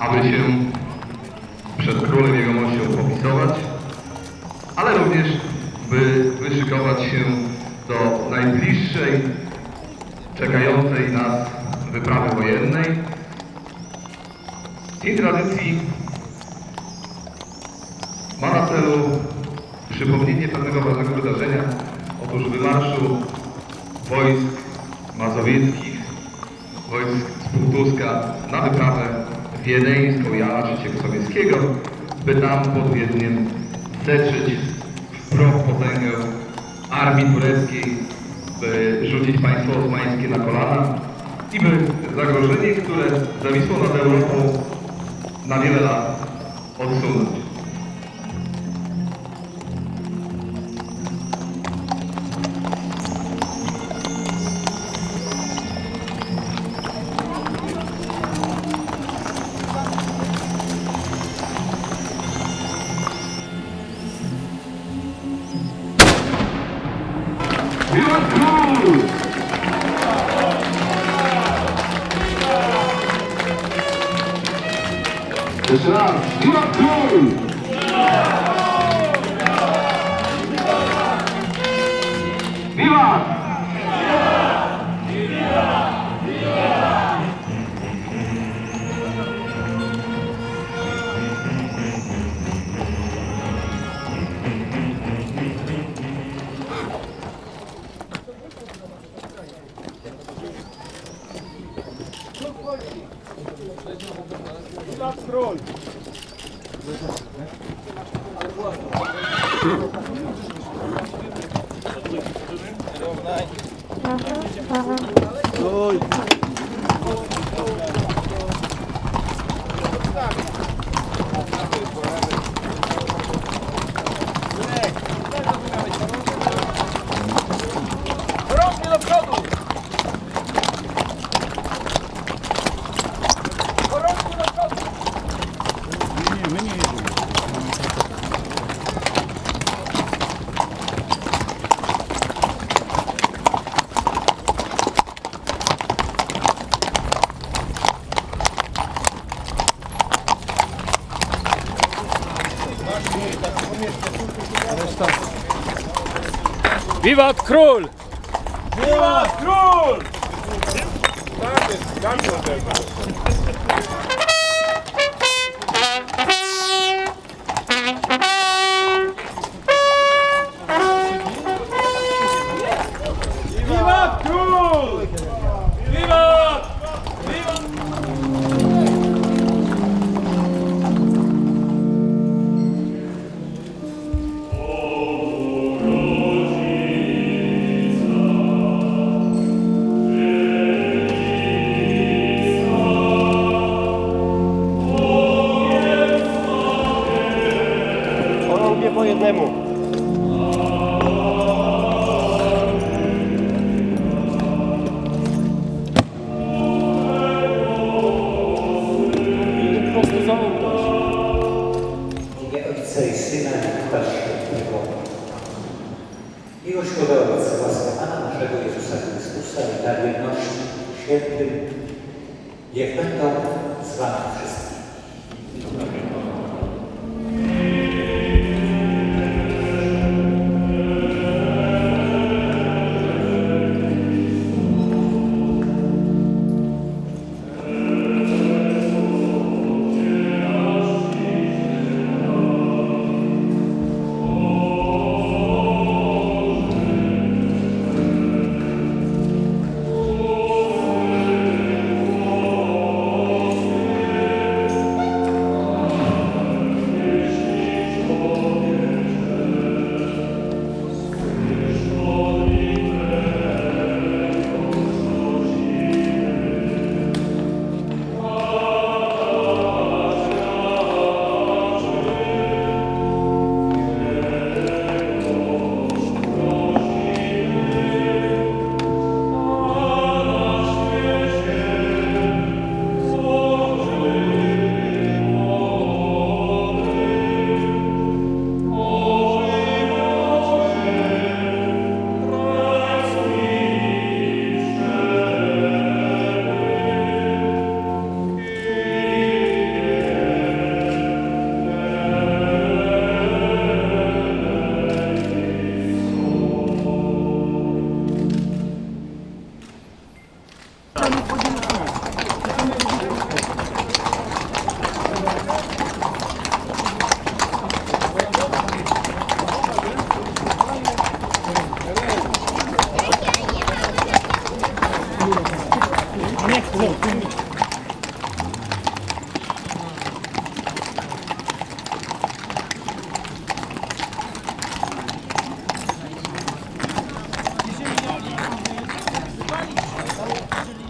aby się przed królem jego mością popisować, ale również by wyszykować się do najbliższej czekającej nas wyprawy wojennej. Z tej tradycji ma na celu przypomnienie pewnego ważnego wydarzenia, otóż wymarszu wojsk mazowieckich, Półtuska na wyprawę wiedeńską Jana Sobieskiego, by tam pod Wiedniem zetrzeć w proch potęgę armii tureckiej, by rzucić państwo osmańskie na kolana i by zagrożenie, które zawisło nad Europą na wiele lat odsunąć. Wiwat król! Wiwat król! Wiwat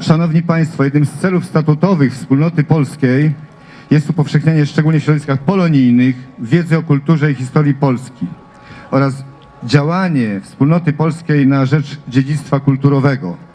Szanowni Państwo, jednym z celów statutowych Wspólnoty Polskiej jest upowszechnianie, szczególnie w środowiskach polonijnych, wiedzy o kulturze i historii Polski oraz działanie Wspólnoty Polskiej na rzecz dziedzictwa kulturowego.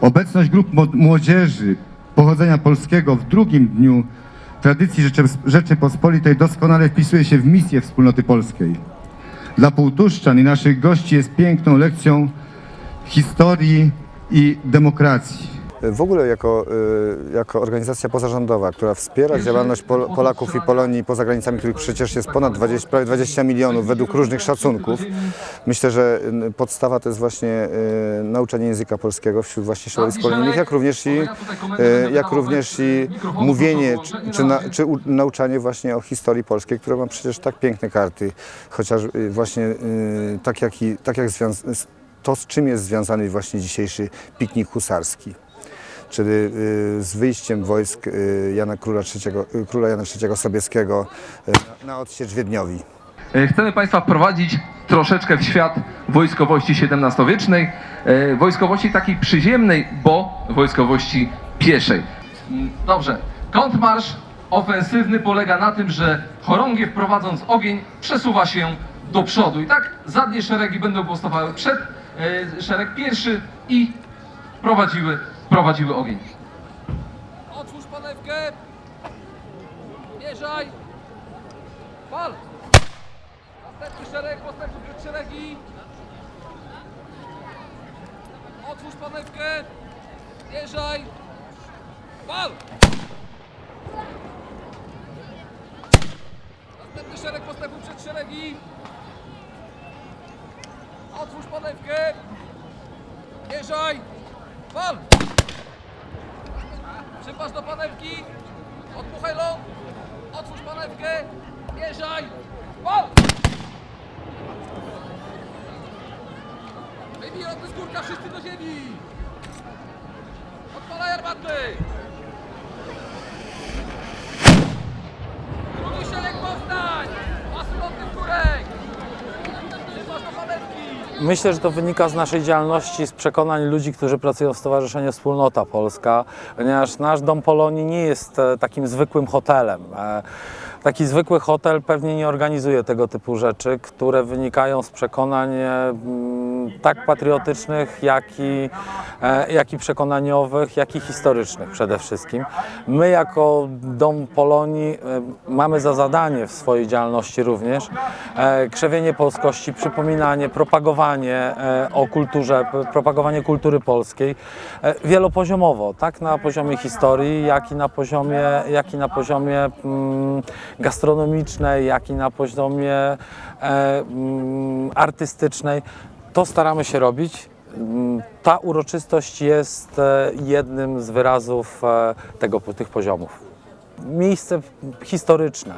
Obecność grup młodzieży pochodzenia polskiego w drugim dniu tradycji Rzeczy, Rzeczypospolitej doskonale wpisuje się w misję Wspólnoty Polskiej. Dla półtuszczan i naszych gości jest piękną lekcją historii i demokracji. W ogóle jako, y, jako organizacja pozarządowa, która wspiera działalność Pol Polaków i Polonii poza granicami, których przecież jest ponad 20, prawie 20 milionów według różnych szacunków, myślę, że podstawa to jest właśnie y, nauczanie języka polskiego wśród właśnie środowisk polonijnych, jak również i, y, jak również i mówienie czy, czy, na, czy u, nauczanie właśnie o historii polskiej, która ma przecież tak piękne karty, chociaż właśnie tak jak, i, tak jak to, z czym jest związany właśnie dzisiejszy piknik husarski czyli y, z wyjściem wojsk y, Jana Króla, III, y, króla Jana III Sobieskiego na, odsiecz Wiedniowi. Chcemy Państwa wprowadzić troszeczkę w świat wojskowości XVII-wiecznej, wojskowości takiej przyziemnej, bo wojskowości pieszej. Dobrze, kontrmarsz ofensywny polega na tym, że chorągiew prowadząc ogień przesuwa się do przodu i tak zadnie szeregi będą postawały przed szereg pierwszy i prowadziły, prowadziły ogień. Otwórz panewkę. Mierzaj. Pal. Następny szereg, postępuj przed szeregi. Otwórz panewkę. Mierzaj. Pal. Następny szereg, postępuj przed szeregi. Otwórz panewkę. Mierzaj. Pal. Przypasz do panewki. Odpuchaj ląd. Otwórz panewkę. Mierzaj. Pal! Wyjmij roty z górka, wszyscy do ziemi. Odpalaj armaty. Myślę, że to wynika z naszej działalności, z przekonań ludzi, którzy pracują w Stowarzyszeniu Wspólnota Polska, ponieważ nasz Dom Polonii nie jest e, takim zwykłym hotelem. E, Taki zwykły hotel pewnie nie organizuje tego typu rzeczy, które wynikają z przekonań e, tak patriotycznych, jak i, e, jak i przekonaniowych, jak i historycznych przede wszystkim. My jako Dom Polonii e, mamy za zadanie w swojej działalności również e, krzewienie polskości, przypominanie, propagowanie o kulturze, propagowanie kultury polskiej wielopoziomowo, tak na poziomie historii, jak i na poziomie, jak i na poziomie mm, gastronomicznej, jak i na poziomie mm, artystycznej. To staramy się robić. Mm, Ta uroczystość jest e, jednym z wyrazów e, tego, tych poziomów miejsce historyczne.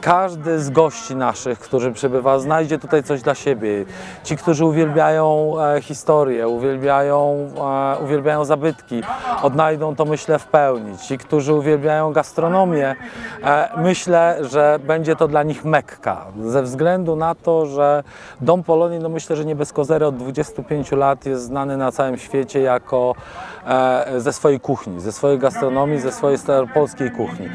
Każdy z gości naszych, którzy przybywa, znajdzie tutaj coś dla siebie. Ci, którzy uwielbiają e, historię, uwielbiają, e, uwielbiają zabytki, odnajdą to myślę w pełni. Ci, którzy uwielbiają gastronomię, e, myślę, że będzie to dla nich Mekka. Ze względu na to, że Dom Polonii, no myślę, że nie bez kozery od 25 lat jest znany na całym świecie jako e, ze swojej kuchni, ze swojej gastronomii, ze swojej staropolskiej kuchni.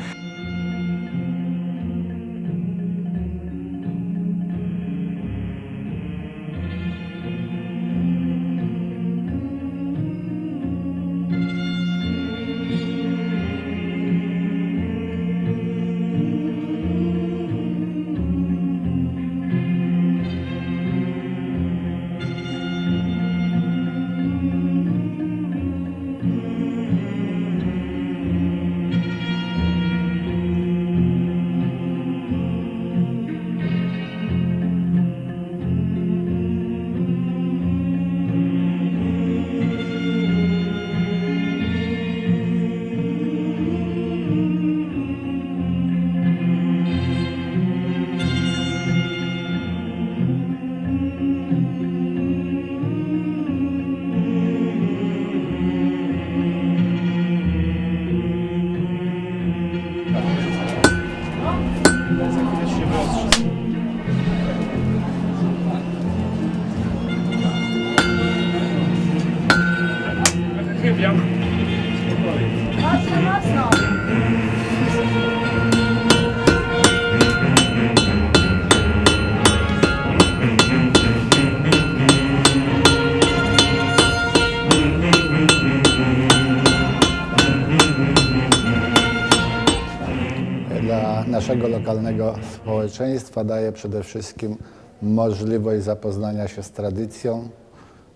Naszego lokalnego społeczeństwa daje przede wszystkim możliwość zapoznania się z tradycją,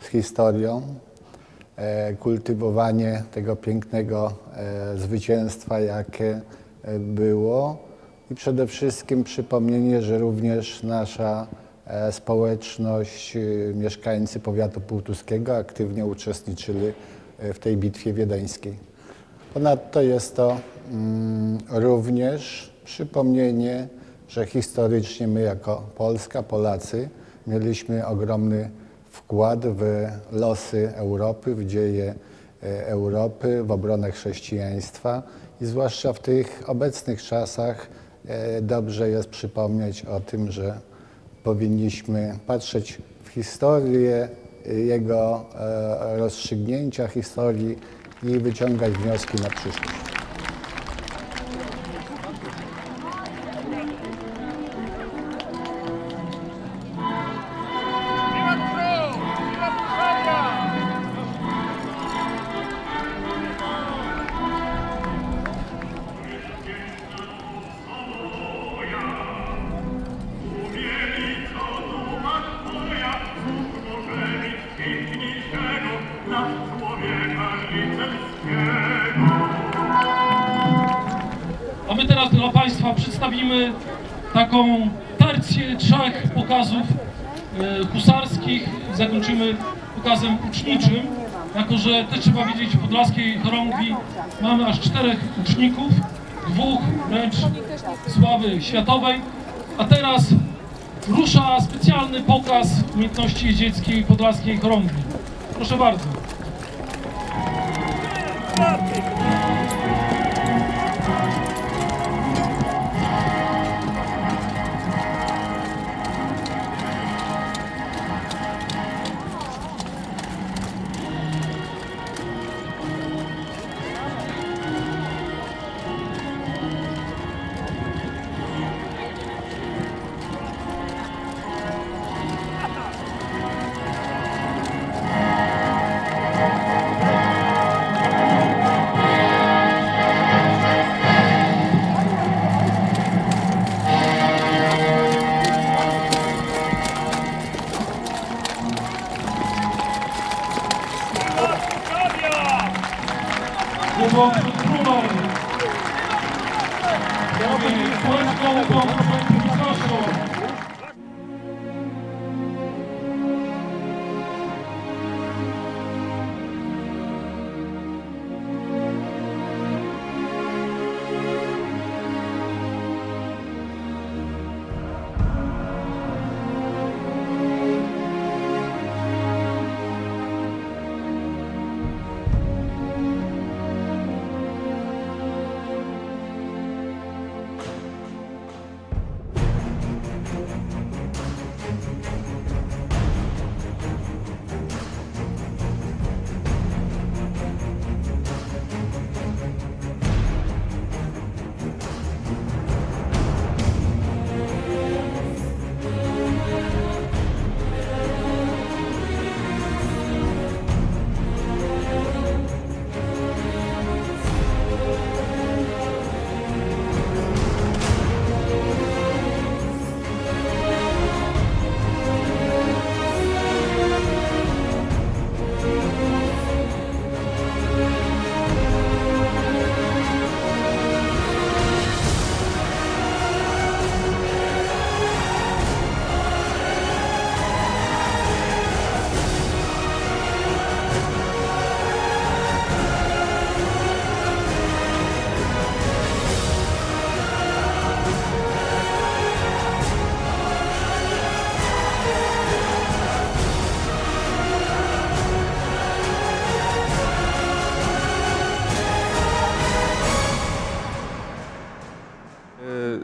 z historią, e, kultywowanie tego pięknego e, zwycięstwa, jakie e, było i przede wszystkim przypomnienie, że również nasza społeczność, mieszkańcy powiatu półtuskiego aktywnie uczestniczyli w tej bitwie wiedeńskiej. Ponadto jest to mm, również przypomnienie, że historycznie my jako Polska, Polacy mieliśmy ogromny wkład w losy Europy, w dzieje e, Europy, w obronę chrześcijaństwa i zwłaszcza w tych obecnych czasach e, dobrze jest przypomnieć o tym, że powinniśmy patrzeć w historię, y, jego e, rozstrzygnięcia historii i wyciągać wnioski na przyszłość. A my teraz dla Państwa przedstawimy taką tercję trzech pokazów e, husarskich. Zakończymy pokazem uczniczym, jako że też trzeba wiedzieć, w podlaskiej chorągwi mamy aż czterech uczników, dwóch wręcz sławy światowej. A teraz rusza specjalny pokaz umiejętności jeździeckiej podlaskiej chorągwi. Proszę bardzo.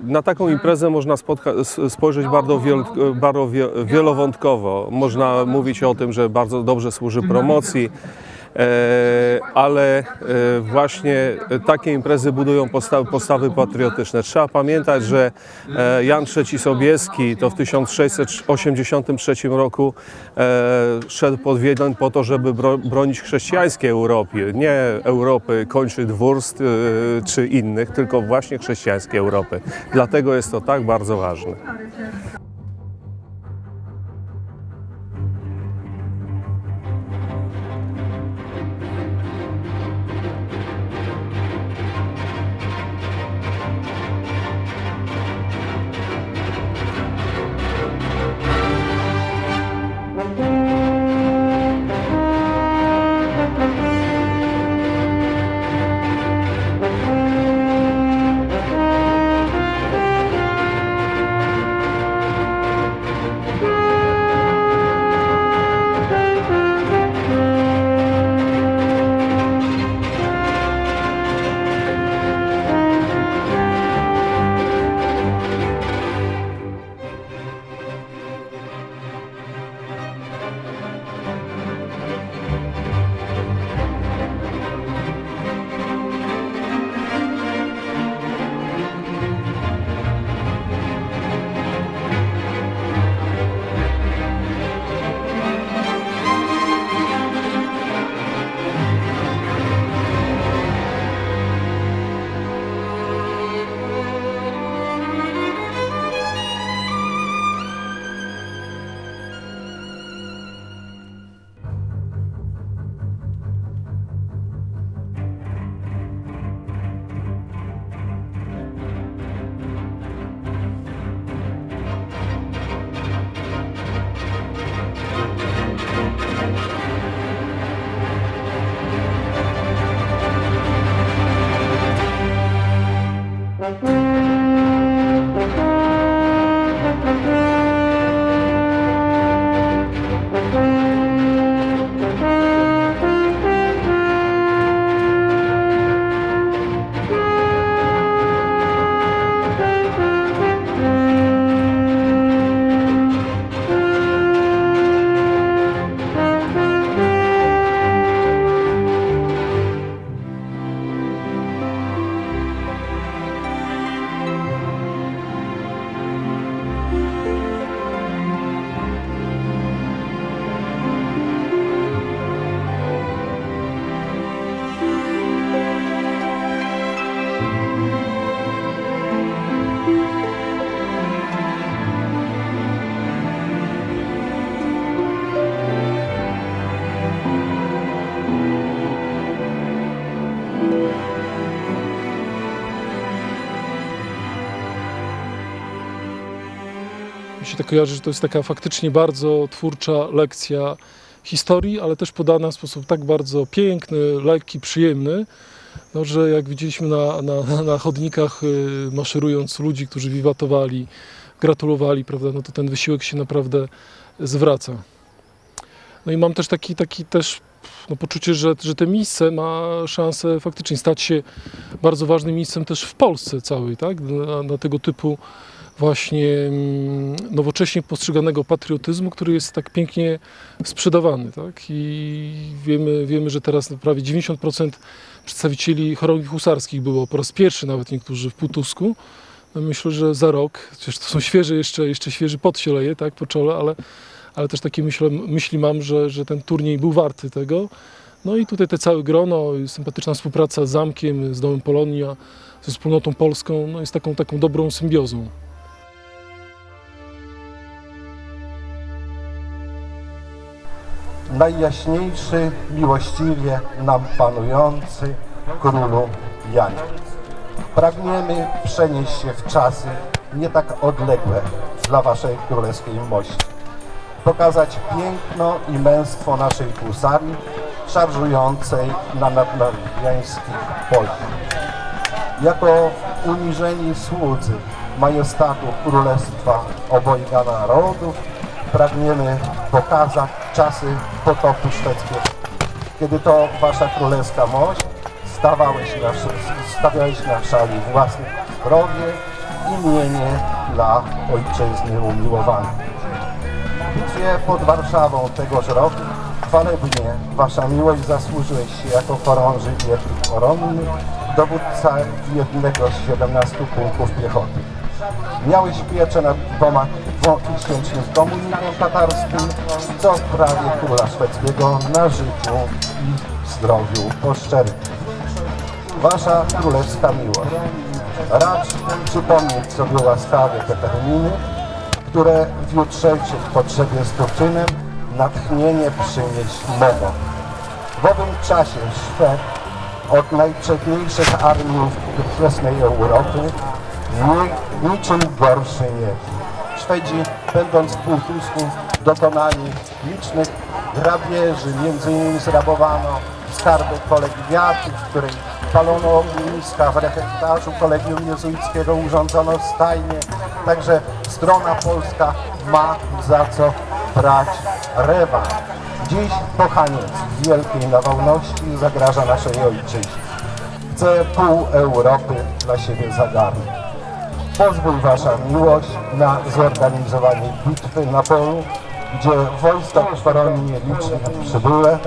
Na taką imprezę można spojrzeć bardzo, bardzo wie- wielowątkowo. Można mówić o tym, że bardzo dobrze służy promocji, ale e, właśnie takie imprezy budują postawy, postawy patriotyczne. Trzeba pamiętać, że e, Jan III Sobieski to w 1683 roku e, szedł pod Wiedeń po to, żeby bro, bronić chrześcijańskiej Europy, nie Europy kończy dwórstw e, czy innych, tylko właśnie chrześcijańskiej Europy. Dlatego jest to tak bardzo ważne. Się tak kojarzy, że to jest taka faktycznie bardzo twórcza lekcja historii, ale też podana w sposób tak bardzo piękny, lekki, przyjemny, no, że jak widzieliśmy na, na, na chodnikach y, maszerując ludzi, którzy wiwatowali, gratulowali, prawda, no to ten wysiłek się naprawdę zwraca. No i mam też taki, taki też no, poczucie, że, że to miejsce ma szansę faktycznie stać się bardzo ważnym miejscem też w Polsce całej, tak? Na, na tego typu właśnie mm, nowocześnie postrzeganego patriotyzmu, który jest tak pięknie sprzedawany. Tak? I wiemy, wiemy, że teraz prawie 90% przedstawicieli chorągwi husarskich było po raz pierwszy nawet niektórzy w Półtusku. No myślę, że za rok, przecież to są świeże jeszcze, jeszcze świeży pot się leje tak, po czole, ale, ale też takie myślę, myśli mam, że, że ten turniej był warty tego. No i tutaj te całe grono, sympatyczna współpraca z Zamkiem, z Domem Polonia, ze wspólnotą polską, no jest taką, taką dobrą symbiozą. Najjaśniejszy, miłościwie nam panujący królu Janie. Pragniemy przenieść się w czasy nie tak odległe dla Waszej królewskiej mości. Pokazać piękno i męstwo naszej husarii szarżującej na nadnarwiańskich polach. Jako uniżeni słudzy majestatu Królestwa Obojga Narodów pragniemy pokazać czasy potopu szwedzkiego, kiedy to wasza królewska mość stawałeś na, stawiałeś na szali własne zdrowie i mienie dla ojczyzny umiłowanej. W bitwie pod Warszawą tegoż roku Chwalebnie Wasza miłość zasłużyłeś się jako chorąży wieków koronnych, dowódca jednego z 17 pułków piechoty. Miałeś pieczę nad dwoma dwutysięcznym komunikiem tatarskim, co w prawie króla szwedzkiego na życiu i zdrowiu poszczerki. Wasza królewska miłość. Racz przypomnieć sobie łaskawie te terminy, które w jutrzejszej potrzebie z czynem natchnienie przynieść mogą. W owym czasie Szwed od najprzedniejszych armii ówczesnej Europy nie, niczym gorszy nie. Szwedzi, będąc w półtusku, dokonali licznych grabieży, między innymi zrabowano skarby kolegiatu, w której palono ogniska, w refektarzu kolegium jezuickiego urządzono stajnie, także strona polska ma za co brać rewanż. Dziś kochaniec wielkiej nawałności zagraża naszej ojczyźnie. Chce pół Europy dla siebie zagarnąć. Pozwól Wasza miłość na zorganizowanie bitwy na polu, gdzie wojska koronnie licznie przybyłe,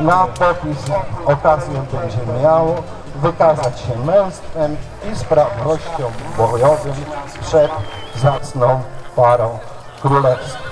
na popis okazję będzie miało wykazać się męstwem i sprawnością bojowym przed zacną parą królewską.